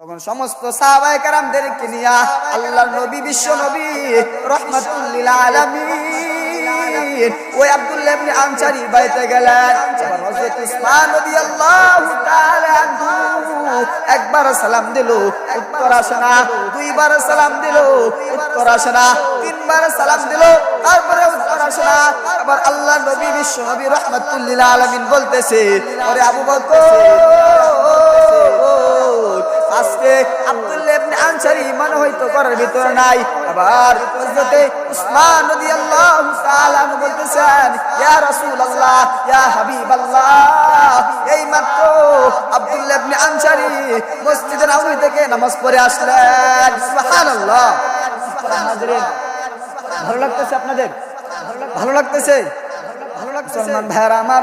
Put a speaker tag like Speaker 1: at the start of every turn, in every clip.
Speaker 1: তখন সমস্ত সাহাবায়ে কারামদেরকে নিয়া আল্লাহর নবী, বিশ্ব নবী রহমাতুল্লিল আলামিন, ওই আব্দুল্লাহ ইবনে আনসারী বাড়িতে গেলেন। হযরত উসমান রাদিয়াল্লাহু তাআলা একবার সালাম দিল, উত্তর আসে না, দুইবার সালাম দিল, উত্তর আসে না, তিনবার সালাম দিল, তারপরে উত্তর আসে না। আবার আল্লাহ নবী, বিশ্ব নবী রহমাতুল্লিল আলামিন বলতেছে, ওরে আবু বকর ভিতরে নাই। আবার হযরতে উসমান রাদিয়াল্লাহু তাআলা বলতেছেন, ইয়া রাসূলুল্লাহ, ইয়া হাবিবাল্লাহ, এই মাত্র আব্দুল্লাহ ইবনে আনসারী মসজিদে নববী থেকে নামাজ পড়ে আসলেন। সুবহানাল্লাহ ভালো লাগতেছে আপনাদের? ভালো লাগতেছে? ভালো লাগতেছে? ভাইরা আমার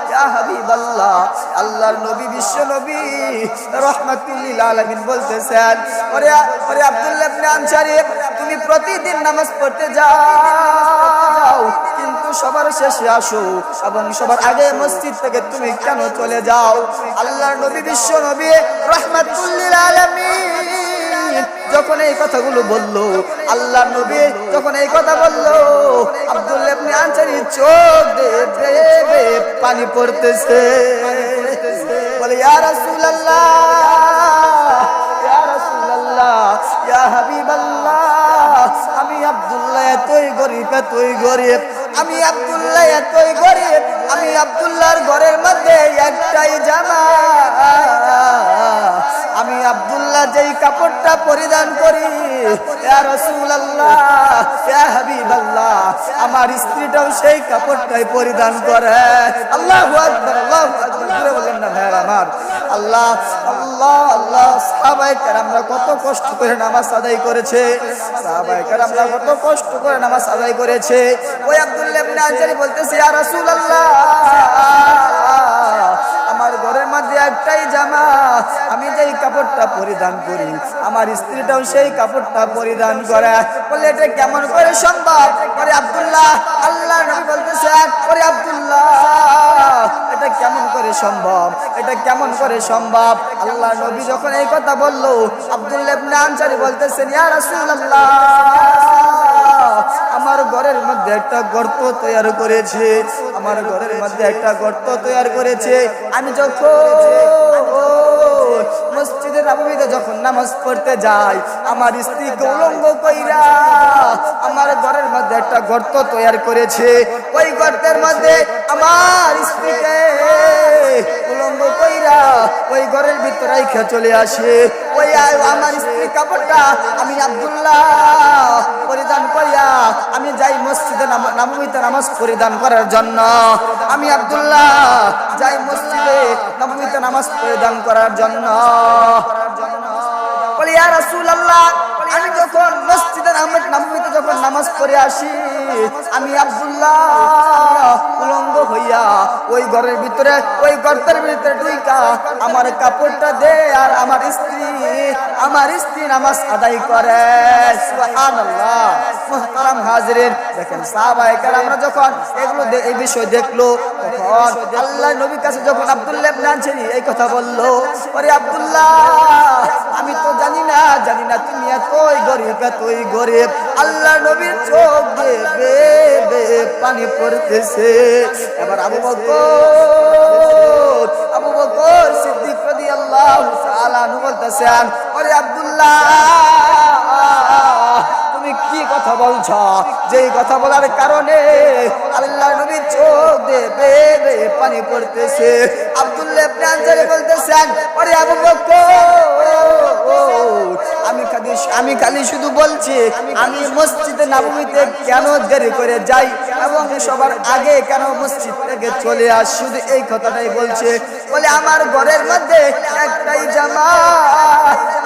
Speaker 1: ইয়া আল্লাহর নবী, বিশ্ব নবী, রহমাতুল্লিল আলামিন বলতেছেন, ওরে আনসারী, তুমি প্রতিদিন নামাজ পড়তে যাও, কিন্তু সবার শেষে আসো এবং সবার আগে মসজিদ থেকে তুমি কেন চলে যাও? আল্লাহর নবী, বিশ্ব নবী, রহমাতুল্লিল আলামিন যখন এই কথাগুলো বলল, আল্লাহ নবী যখন এই কথা বলল ইবনে আনসারী চোখ পানি পড়তেছে। বলে, ইয়া রাসূলুল্লাহ আমি আব্দুল্লাহ এতই গরিব এতই গরিব, আমি আব্দুল্লাহ এতই গরিব, আমি আব্দুল্লাহর ঘরের মধ্যে একটাই জামা আব্দুল্লাহ যেই কাপড়টা পরিধান করি আমার স্ত্রীটাও সেই কাপড়টাই পরিধান করে। আল্লাহ আল্লাহু না ভাই আমার। আল্লাহ আল্লাহ আল্লাহ, সাহাবায়ে কেরামরা কত কষ্ট করে নামাজ আদায় করেছে। কেরামরা কত কষ্ট করে নামাজ আদায় করেছে। ওই আব্দুল্লাহ বলতেছে আমার ঘরের মধ্যে একটাই জামা আমি যেই কাপড়টা পরিধান করি, আমার স্ত্রীটাও সেই কাপড়টা পরিধান করে। বলে, এটা কেমন করে সম্ভব? করে আব্দুল্লাহ, আল্লাহ নবী বলতেছেন ওরে আব্দুল্লাহ, এটা কেমন করে সম্ভব? এটা কেমন করে সম্ভব? আল্লাহ নবী যখন এই কথা বলল আব্দুল্লাহ আনসারী বলতেছেন, ইয়া রাসূলুল্লাহ একটা গর্ত তৈরি করেছে। আমার ঘরের মধ্যে একটা গর্ত তৈরি করেছে। আমি যখন মসজিদের নববীতে যখন নামাজ পড়তে যাই, আমার স্ত্রী গৌলঙ্গ কইরা আমার ঘরের মধ্যে একটা গর্ত তৈরি করেছে। ওই গর্তের মধ্যে আমার স্ত্রীকে ওই ঘরের ভিতরে চলে আসে। ওই আমার স্ত্রী কাপড়টা আমি আব্দুল্লাহ আমি যাই মসজিদে নাম- নববীতে নামাজ পরিধান করার জন্য। আমি আবদুল্লাহ যাই মসজিদে নববীতে নামাজ পরিধান করার জন্য। বলি, ইয়া রাসূলুল্লাহ আমি যখন মসজিদের আহমেদ নববীতে যখন নামাজ পড়ে আসি, আমি আব্দুল্লাহ উলঙ্গ হইয়া ওই ঘরের ভিতরে, ওই গর্তের ভিতরে ঢুইকা আমার কাপড়টা দে আর আমার স্ত্রী আমার স্ত্রী নামাজ আদায় করে। সুবহানাল্লাহ। হাজিরিন। দেখেন সাহাবায়ে কেরামরা যখন এগুলো এই বিষয় দেখল, তখন আল্লাহ নবীর কাছে যখন আব্দুল্লাহ ইবনে এই কথা বলল, ওরে আব্দুল্লাহ আমি তো জানি না জানি না তুমি এতই গরিব এতই গরিব। আল্লাহ নবীর চোখ দেবে পানি পড়তেছে। এবার আবু বকর আবু বকর সিদ্দিক রাদিয়াল্লাহু তাআলা বলতেছেন ওরে আব্দুল্লাহ, তুমি কি কথা বলছ? যেই কথা বলার কারণে আল্লাহ নবীর চোখ দেবে পানি পড়তেছে। আব্দুল্লাহ আনসারী বলতেছেন, ওরে আবু বকর আমি খালি শুধু বলছি, আমি মসজিদে নবমীতে কেন দেরি করে যাই এবং সবার আগে কেন মসজিদ থেকে চলে আস? শুধু এই কথাটাই বলছে। বলে, আমার ঘরের মধ্যে একটাই জামা।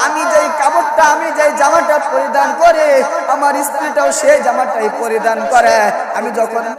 Speaker 1: আমি যেই কাপড়টা, আমি যেই জামাটা পরিধান করে, আমার স্ত্রীটাও সেই জামাটাই পরিধান করে। আমি যখন